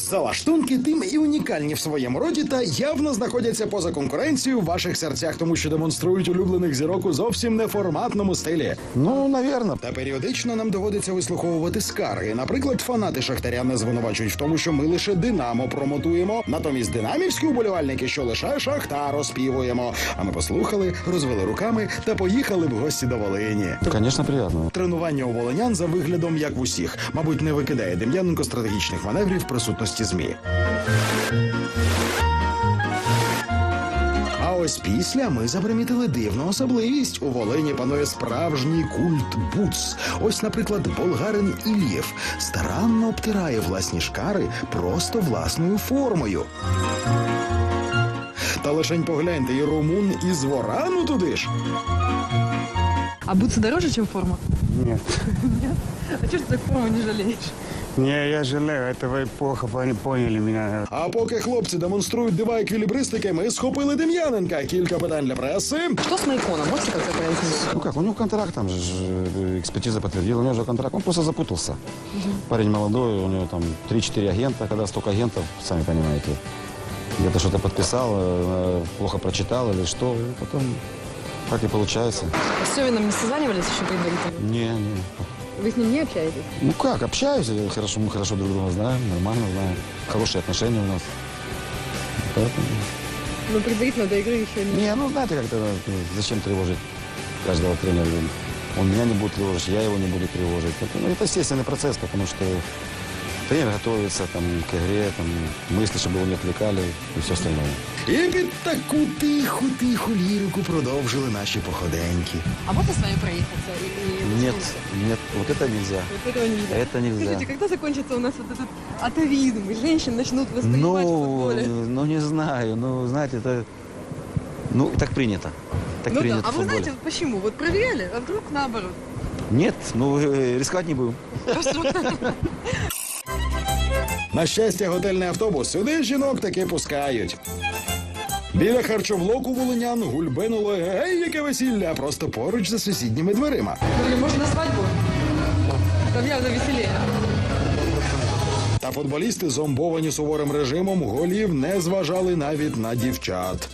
Залаштунки тим і унікальні в своєму роді та явно знаходяться поза конкуренцією в ваших серцях, тому що демонструють улюблених зірок у зовсім неформатному стилі. Ну, наверное. Та періодично нам доводиться вислуховувати скарги. Наприклад, фанати Шахтаря не звинувачують в тому, що ми лише Динамо промотуємо. Натомість динамівські уболівальники, що лише Шахтар оспівуємо. А ми послухали, розвели руками та поїхали в гості до Волині. Конечно, приятно. Тренування у волинян за виглядом як в усіх. Мабуть, не викидає Дем'яненко стратегічних маневрів в присутності змі. А ось після ми запримітили дивну особливість. У Волині панує справжній культ буц. Ось, наприклад, болгарин Ілєв старанно обтирає власні шкари просто власною формою. Та лишень погляньте, і румун із ворану туди ж. А бутсы дороже, чем форма? Нет. А что ж ты так форму не жалеешь? Не, я жалею, это вы плохо пони- поняли меня. А поки хлопці демонструють дива еквілібристики, ми схопили Дем'яненка. Кілька питань для преси. Что с Майконом? Можете как-то прояснить? Ну как, у него контракт, там же ж, э, экспертиза подтвердила, у него же контракт, он просто запутался. Парень молодой, у него там 3-4 агента, когда столько агентов, сами понимаете. Где-то что-то подписал, э, плохо прочитал или что, и потом так и получается. С Севиным не созванивались еще предварительно? Не, не. Вы с ним не общаетесь? Ну как, общаюсь, хорошо, мы хорошо друг друга знаем, нормально знаем, хорошие отношения у нас. Поэтому... Но предварительно до игры еще не... Не, ну знаете, как-то ну, зачем тревожить каждого тренера? Он меня не будет тревожить, я его не буду тревожить. Это, ну, это естественный процесс, потому что тренер готовится там, к игре, там, мысли, чтобы его не отвлекали и все остальное. І під таку тиху тиху лірику продовжили наші походеньки. А можно с вами проехаться? И- и- Нет, нет, вот это нельзя. Вот этого нельзя. Это нельзя. Скажите, когда закончится у нас вот этот атовизм, и женщин начнут воспринимать в Ну, футболе? ну не знаю, ну знаете, это, ну так принято, так ну да, принято а в вы футболе. знаете, почему? Вот проверяли, а вдруг наоборот? Нет, ну э, рисковать не будем. На щастя, готельний автобус сюди жінок таки пускають. Біля харчоблоку волинян гульбинуло гей, яке весілля, просто поруч за сусідніми дверима. Говорю, может на свадьбу? Там явно веселее. Та футболісти, зомбовані суворим режимом, голів не зважали навіть на дівчат.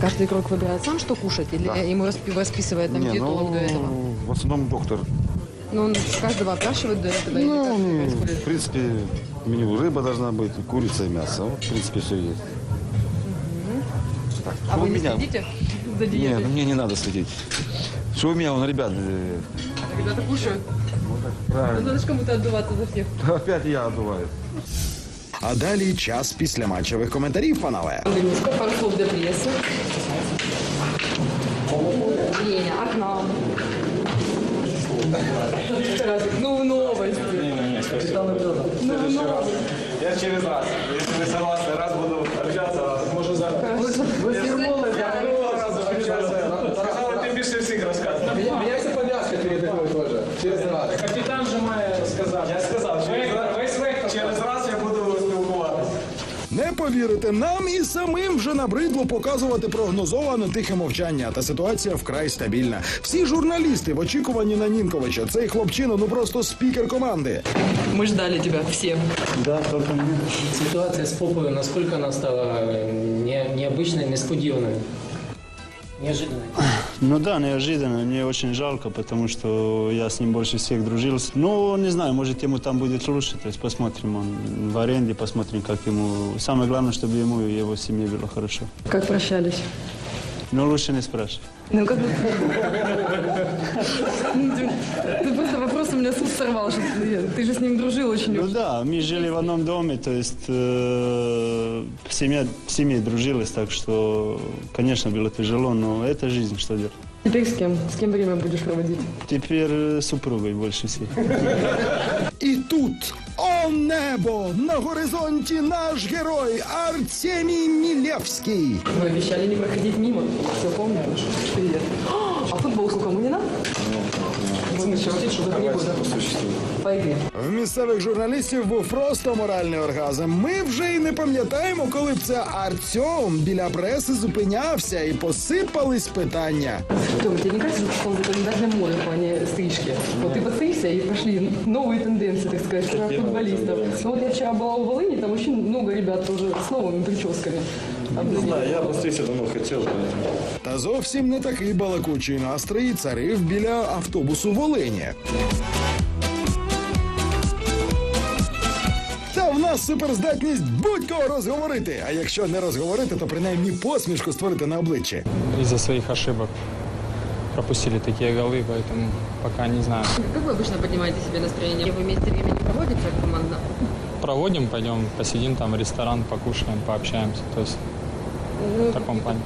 Каждый игрок выбирает сам, что кушать, или Да. ему распи- расписывает там Не, диетолог ну, до этого? в основном доктор. Ну, он каждого опрашивает до этого, или Ну, происходит? в принципе, меню рыба должна быть, курица и мясо. Вот, в принципе, все есть. Так, А вы не меня? следите за Нет, диетой? ну, мне не надо следить. Что у меня, вон, ребят, э, Ребята кушают. правильно. Надо же кому-то отдуваться за всех. Опять я отдуваю. А далі час після матчевих коментарів, панове. Денюшка, пару слов для прессы. Леня, а к нам? Разик, Ну, новости. Ну, новости. Я через раз. Если вы согласны, раз буду общаться, можу зараз. Ви фірмули, я разу общатися. Сказали, ти більше всіх розказуєш. Меняется повязка перед игрой тоже. Через раз. Капітан же має сказати. Я сказав, через Не повірите, нам і самим вже набридло показувати прогнозоване тихе мовчання. Та ситуація вкрай стабільна. Всі журналісти в очікуванні на Нінковича. Цей хлопчина, ну просто спікер команди. Мы ждали тебя все. Да, только Ситуация с Поповым, насколько она стала э, не, необычной, несподіванной? Неожиданной. Ну да, неожиданно. Мне очень жалко, потому что я с ним больше всех дружил. Ну, не знаю, может, ему там будет лучше. То есть посмотрим, он в аренде, посмотрим, как ему... Самое главное, чтобы ему и его семье было хорошо. Как прощались? Но лучше не спрашивай. Ну, как бы... Ну, ты, ты просто сорвал, что ты, ты же с ним дружил очень. Ну да, мы жили в одном доме, то есть э, семья, семьей дружилась, так что, конечно, было тяжело, но это жизнь, что делать. Теперь с кем? С кем время будешь проводить? Теперь э, с супругой больше всех. І тут, о небо! На горизонті наш герой Артемій Мілєвський. Вы обещали не проходить мимо. Все помню. Привет. А футбол сколько Мунина? смысл? Пойди. В місцевих журналістів був просто моральний оргазм. Ми вже й не пам'ятаємо, коли б це Артем біля преси зупинявся і посипались питання. Тём, тебе не кажется, что это даже мода в плане стрижки? Вот ты подстригся, и пошли новые тенденции, так сказать, про футболистов. Ну вот я вчера была у Волыни, там очень много ребят тоже с новыми прическами. Не знаю, я Та зовсім не такий балакучий настрій царив біля автобусу Волині. Та в нас суперздатність будь-кого розговорити. А якщо не розговорити, то принаймні посмішку створити на обличчі. из-за своих ошибок пропустили такие голы, поэтому пока не знаю. Как вы обычно поднимаете себе настроение? Вы вместе времени проводите командно? Проводим, пойдем, посидим там в ресторан, покушаем, пообщаемся. То есть в таком плане.